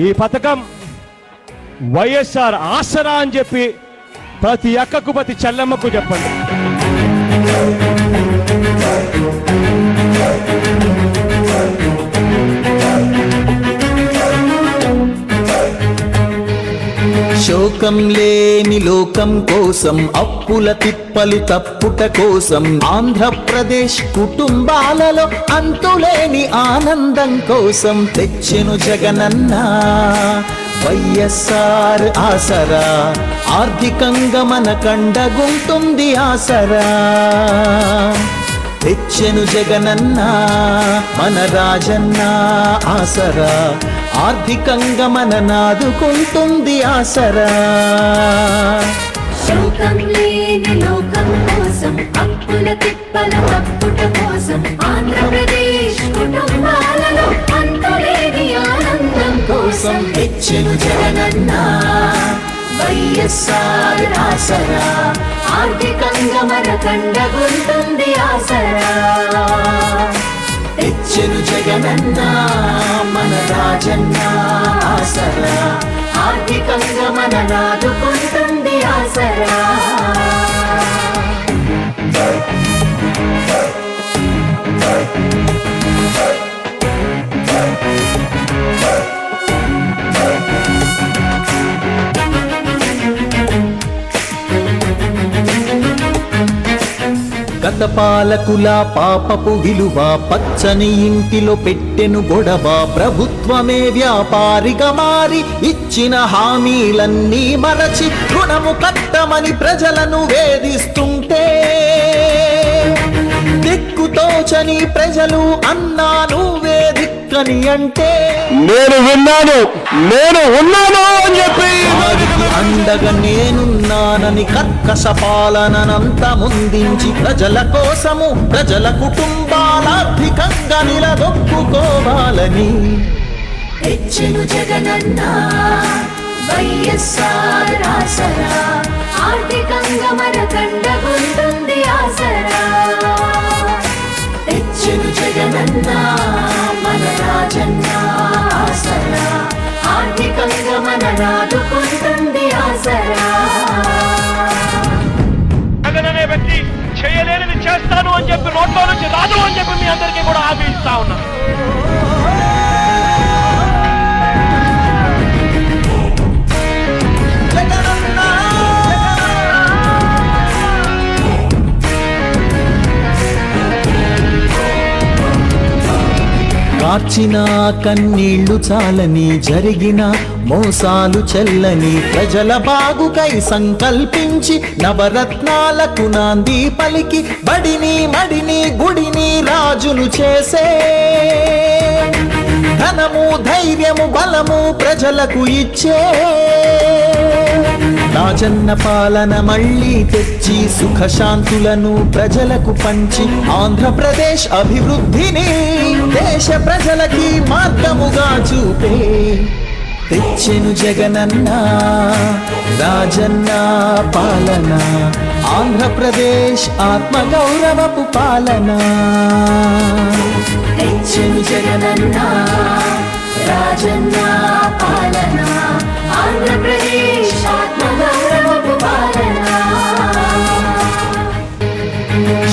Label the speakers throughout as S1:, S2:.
S1: ఈ పథకం వైఎస్ఆర్ ఆసరా అని చెప్పి ప్రతి అక్కకు ప్రతి చెల్లెమ్మకు చెప్పండి.
S2: శోకం లేని లోకం కోసం అప్పుల తిప్పలు తప్పుట కోసం ఆంధ్రప్రదేశ్ కుటుంబాలలో అంతులేని ఆనందం కోసం తెచ్చెను జగనన్న. వైఎస్ఆర్ ఆసరా ఆర్థికంగా మన కండగుంటుంది ఆసరా. తెచ్చెను జగనన్న మన రాజన్న ఆసరా. ఆర్థికంగా మన నాదుకుంటుంది ఆసరా
S3: శోకం లేని లోకం కోసం అప్పుల తిప్పల తప్పుట కోసం ఆంధ్రప్రదేశ్ కుటుంబాలలో అంతులేని ఆనందం కోసం.
S2: తెచ్చెను జగనన్న
S3: వైఎస్ఆర్ ఆసరా ఆర్థికంగా మన కండగుంటుంది ఆసరా
S2: తెచ్చెను జగనన్న మన రాజన్న ఆసరా.
S3: ఆర్థికంగా మన నాదుకుంటుంది ఆసరా.
S2: గత పాలకుల పాపపు విలువ పచ్చని ఇంటిలో పెట్టెను గొడవ ప్రభుత్వమే వ్యాపారిగా మారి ఇచ్చిన హామీలన్నీ మరచి రుణము కట్టమని ప్రజలను వేధిస్తుంటే దిక్కుతోచని ప్రజలు అన్నా దిక్కని అంటే
S1: నేను విన్నాను నేను ఉన్నాను అని చెప్పి.
S2: అండగా నేనున్నానని కర్కశ పాలనంత ముందించి ప్రజల కోసము ప్రజల కుటుంబాలార్థికంగా నిలదొక్కుకోవాలని.
S3: తెచ్చెను జగనన్న వైఎస్ఆర్ ఆసరా.
S1: నోట్లో నుంచి రాదు అని చెప్పి మీ అందరికీ కూడా హామీ ఇస్తా ఉన్నా
S2: కార్చిన కన్నీళ్ళు చాలని జరిగిన మోసాలు చెల్లని ప్రజల బాగుకై సంకల్పించి నవరత్నాలకు నాంది పలికి బడిని మడిని గుడిని రాజులు చేసే. ధనము ధైర్యము బలము ప్రజలకు ఇచ్చే. రాజన్న పాలన మళ్ళీ తెచ్చి సుఖశాంతులను ప్రజలకు పంచి ఆంధ్రప్రదేశ్ అభివృద్ధిని దేశ ప్రజలకి మార్గముగా చూపే. తెచ్చెను జగనన్న రాజన్న పాలన ఆంధ్రప్రదేశ్ ఆత్మగౌరవపు పాలన.
S3: తెచ్చెను జగనన్న రాజన్న పాలన ఆంధ్రప్రదేశ్ ఆత్మ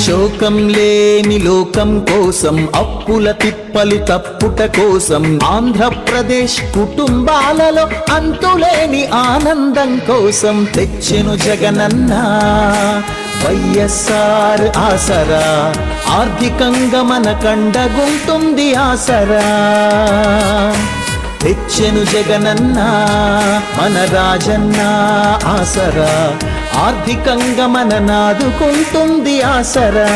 S2: శోకం లేని లోకం కోసం అప్పుల తిప్పలు తప్పుట కోసం ఆంధ్రప్రదేశ్ కుటుంబాలలో అంతులేని ఆనందం కోసం తెచ్చెను జగనన్న. వైఎస్ఆర్ ఆసరా ఆర్థికంగా మన కండగుంటుంది ఆసరా. తెచ్చెను జగనన్న మన రాజన్న ఆసరా. ఆర్థికంగా మన నాదుకుంటుంది ఆసరా.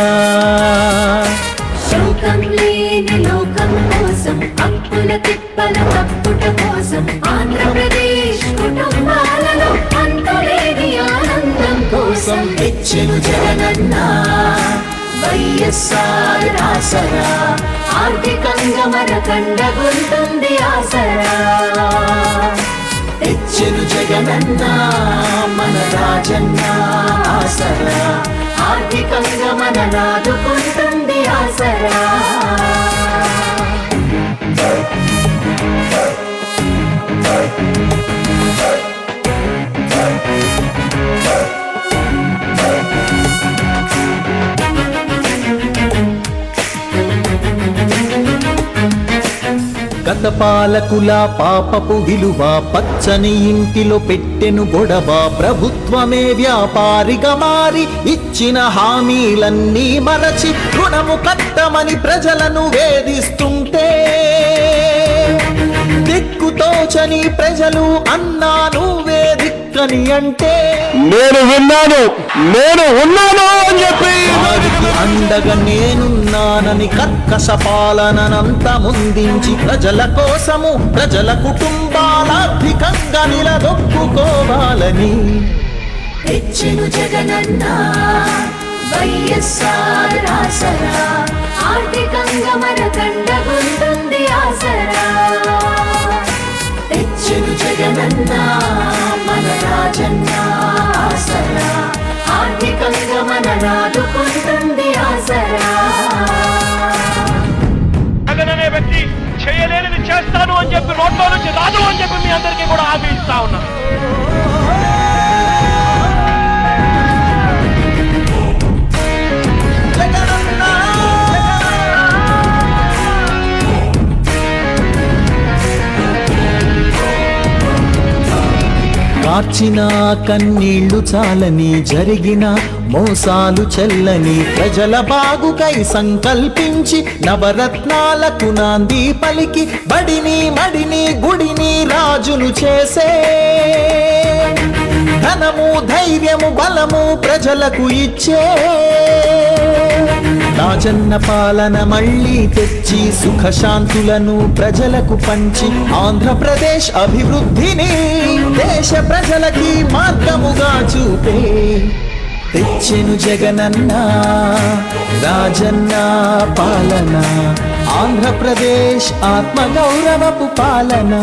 S3: శోకం లేని లోకం కోసం అప్పుల తిప్పల తప్పుట కోసం ఆంధ్రప్రదేశ్ కుటుంబాలలో అంతులేని ఆనందం కోసం తెచ్చెను జగనన్న. వైఎస్ఆర్ ఆసరా. ఆర్థికంగా మన కండగుంటుంది ఆసరా.
S2: తెచ్చెను జగనన్న మన రాజన్న ఆసరా.
S3: ఆర్థికంగా మన నాదుకుంటుంది ఆసరా.
S2: గత పాలకుల పాపపు విలువ పచ్చని ఇంటిలో పెట్టెను గొడవ ప్రభుత్వమే వ్యాపారిగా మారి ఇచ్చిన హామీలన్నీ మరచి రుణము కట్టమని ప్రజలను వేధిస్తుంటే దిక్కుతోచని ప్రజలు అన్నా నువ్వే దిక్కని అంటే
S1: నేను విన్నాను నేను ఉన్నాను అని చెప్పి.
S2: అండగా నేనున్నానని కర్కశ పాలనంత ముందించి ప్రజల కోసము ప్రజల కుటుంబాల ఆర్థికంగా నిలదొక్కుకోవాలని.
S3: తెచ్చెను జగనన్న వైఎస్ఆర్ ఆసరా ఆర్థికంగా మన కండగుంటుంది ఆసరా. జగనన్న మన రాజన్న ఆసరా. ఆర్థికంగా మన ఆసరా.
S1: వ్యక్తి చేయలేనిది చేస్తాను అని చెప్పి నోట్లో నుంచి రాదు అని చెప్పి మీ అందరికీ కూడా హామీ ఇస్తా ఉన్నా.
S2: కార్చిన కన్నీళ్ళు చాలని జరిగిన మోసాలు చెల్లని ప్రజల బాగుకై సంకల్పించి నవరత్నాలకు నాంది పలికి బడిని మడిని గుడిని రాజులు చేసే. ధనము ధైర్యము బలము ప్రజలకు ఇచ్చే. రాజన్న పాలన మళ్ళీ తెచ్చి సుఖశాంతులను ప్రజలకు పంచి ఆంధ్రప్రదేశ్ అభివృద్ధిని దేశ ప్రజలకి మార్గముగా చూపే. తెచ్చెను జగనన్న రాజన్న పాలన ఆంధ్రప్రదేశ్ ఆత్మగౌరవపు పాలన.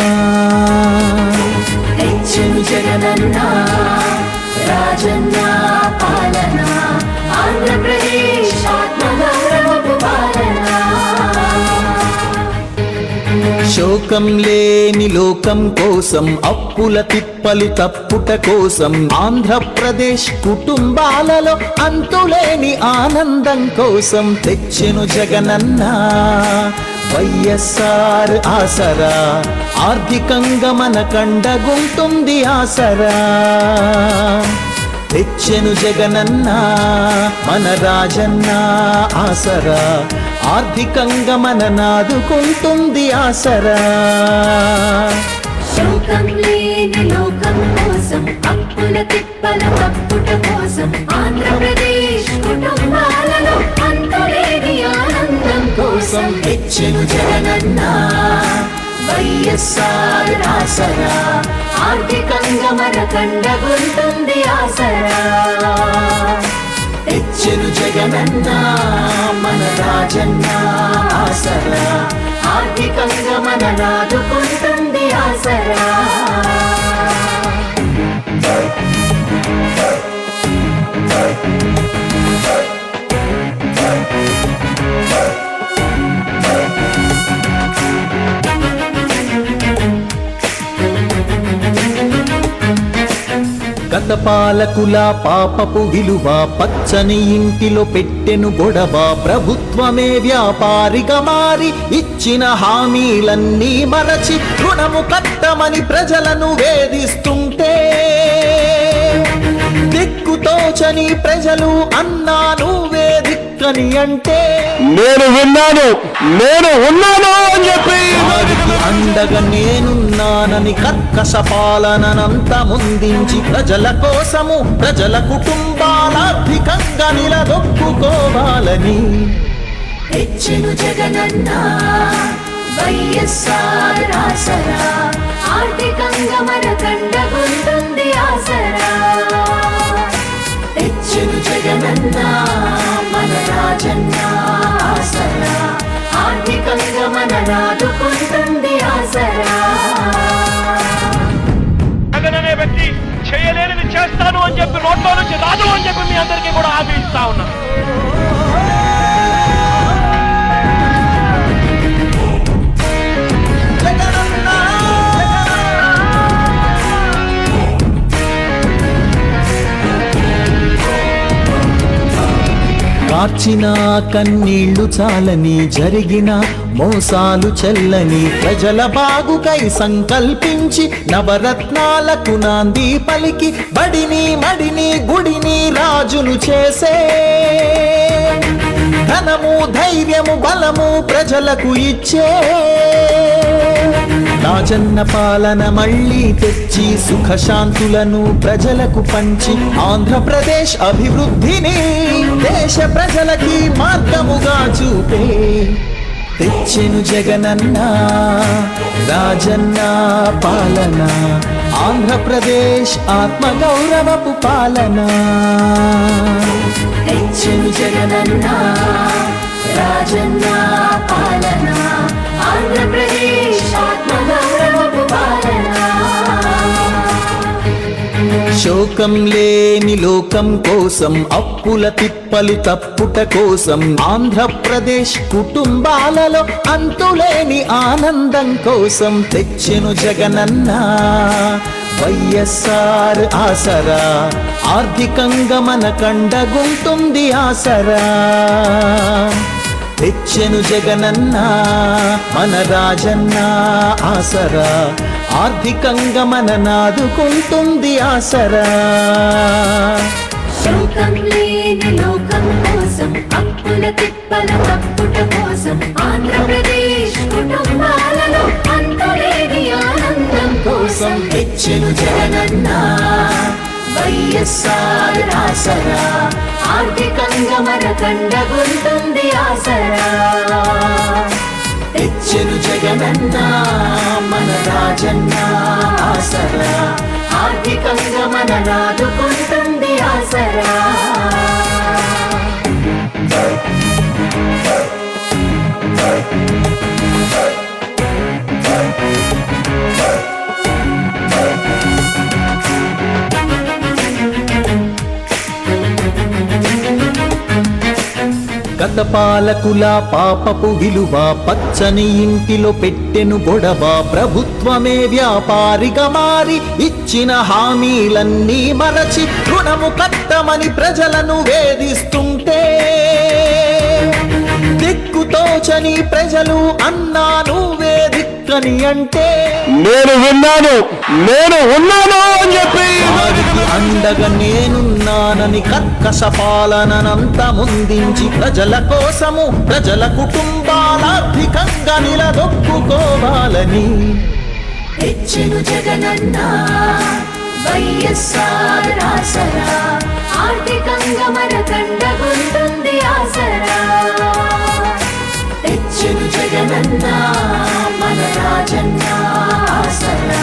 S3: తెచ్చెను జగనన్న రాజన్న పాలన ఆంధ్రప్రదేశ్
S2: శోకం లేని లోకం కోసం అప్పుల తిప్పలు తప్పుట కోసం ఆంధ్రప్రదేశ్ కుటుంబాలలో అంతులేని ఆనందం కోసం తెచ్చెను జగనన్న. వైఎస్ఆర్ ఆసరా ఆర్థికంగా మన కండగుంటుంది ఆసరా. తెచ్చెను జగనన్న మన రాజన్న ఆసరా. ఆర్థికంగా మన నాదుకుంటుంది ఆసరా
S3: శోకం లేని లోకం కోసం అప్పుల తిప్పల తప్పుట కోసం ఆంధ్రప్రదేశ్ కుటుంబాలలో అంతులేని ఆనందం కోసం. జగనన్న వైఎస్ఆర్ ఆసరా ఆర్థికంగా మన కండగుంటుంది ఆసరా
S2: తెచ్చెను జగనన్న మన రాజన్న ఆసరా
S3: ఆర్థికంగా మన నాదుకుంటుంది ఆసరా Thank
S2: గత పాలకుల పాపపు విలువ పచ్చని ఇంటిలో పెట్టెను గొడవ ప్రభుత్వమే వ్యాపారిగా మారి ఇచ్చిన హామీలన్నీ మరచి రుణము కట్టమని ప్రజలను వేధిస్తుంటే దిక్కుతోచని ప్రజలు అన్నా నువ్వే దిక్కని అంటే
S1: నేను విన్నాను నేను ఉన్నాను అని చెప్పి
S2: అండగా నేనున్నానని కర్కశ పాలనంత ముందించి ప్రజల కోసము ప్రజల కుటుంబాలార్థికంగా నిలదొక్కుకోవాలని.
S3: తెచ్చెను జగనన్న వైఎస్ఆర్ ఆసరా ఆర్థికంగా మన కండగుంటుంది ఆసరా. తెచ్చెను జగనన్న మన రాజన్న ఆసరా ఆర్థికంగా మన నాదుకుంటుంది
S1: అందరికీ కూడా హామీ ఇస్తా ఉన్నా
S2: కార్చిన కన్నీళ్ళు చాలని జరిగిన మోసాలు చెల్లని ప్రజల బాగుకై సంకల్పించి నవరత్నాలకు నాంది పలికి బడిని మడిని గుడిని రాజును చేసే. ధనము ధైర్యము బలము ప్రజలకు ఇచ్చే. రాజన్న పాలన మళ్ళీ తెచ్చి సుఖశాంతులను ప్రజలకు పంచి ఆంధ్రప్రదేశ్ అభివృద్ధిని దేశ ప్రజలకి మార్గముగా చూపే. తెచ్చెను జగనన్న రాజన్న పాలన ఆంధ్రప్రదేశ్ ఆత్మగౌరవపు పాలన.
S3: తెచ్చెను జగనన్న రాజన్న పాలన ఆంధ్రప్రదేశ్
S2: శోకం లేని లోకం కోసం అప్పుల తిప్పలు తప్పుట కోసం ఆంధ్రప్రదేశ్ కుటుంబాలలో అంతులేని ఆనందం కోసం తెచ్చెను జగనన్న. వైఎస్ఆర్ ఆసరా ఆర్థికంగా మన కండగుంటుంది ఆసరా. తెచ్చెను జగనన్న మన రాజన్న ఆసరా. ఆర్థికంగా మన నాదుకుంటుంది ఆసరా
S3: శోకం లేని లోకం కోసం అప్పుల తిప్పల తప్పుట కోసం ఆంధ్రప్రదేశ్ కుటుంబాలలో అంతులేని ఆనందం కోసం. తెచ్చెను జగనన్న. వైఎస్ఆర్ ఆసరా ఆర్థికంగా మన కండగుంటుంది ఆసరా తెచ్చెను జగనన్న మన రాజన్న ఆసరా. ఆర్థికంగా మన నాదుకుంటుంది ఆసరా.
S2: పాలకుల పాపపు విలువ పచ్చని ఇంటిలో పెట్టెను గొడవ ప్రభుత్వమే వ్యాపారిగా మారి ఇచ్చిన హామీలన్నీ మరచి రుణము కట్టమని ప్రజలను వేధిస్తుంటే దిక్కుతోచని ప్రజలు అన్నా నువ్వే దిక్కని అంటే.
S1: నేను విన్నాను నేను ఉన్నాను అని చెప్పి.
S2: అండగా నేనున్నానని కర్కశ పాలనంత ముందించి ప్రజల కోసము ప్రజల కుటుంబాల ఆర్థికంగా నిలదొక్కుకోవాలని.
S3: తెచ్చెను జగనన్న వైఎస్ఆర్ ఆసరా ఆర్థికంగా మన కండగుంటుంది తెచ్చెను మన రాజన్న ఆసరా.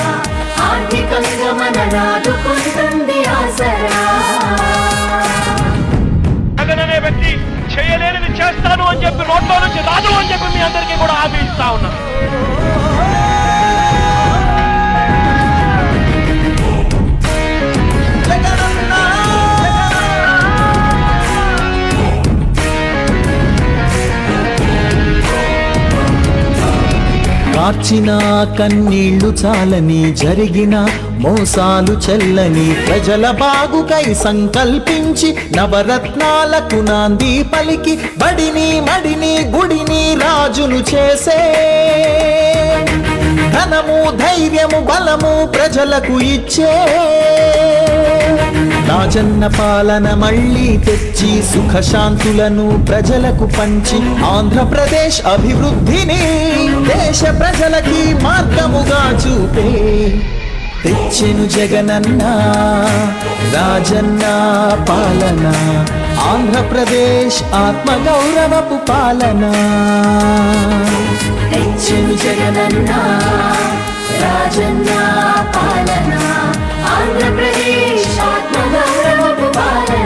S3: ఆసరా.
S1: వ్యక్తి చేయలేనిది చేస్తాను అని చెప్పి నోట్లో నుంచి రాదు అని చెప్పి మీ అందరికీ కూడా హామీ ఇస్తా
S2: కార్చిన కన్నీళ్ళు చాలని జరిగిన మోసాలు చెల్లని ప్రజల బాగుకై సంకల్పించి నవరత్నాలకు నాంది పలికి బడిని మడిని గుడిని రాజును చేసే. ధనము ధైర్యము బలము ప్రజలకు ఇచ్చే. రాజన్న పాలన మళ్ళీ తెచ్చి సుఖశాంతులను ప్రజలకు పంచి ఆంధ్రప్రదేశ్ అభివృద్ధిని దేశ ప్రజలకి మార్గముగా చూపే. తెచ్చెను జగనన్న రాజన్న పాలన ఆంధ్రప్రదేశ్ ఆత్మగౌరవపు పాలన.
S3: తెచ్చెను జగనన్న రాజన్న పాలన ఆంధ్రప్రదేశ్ ఆత్మగౌరవపు పాలన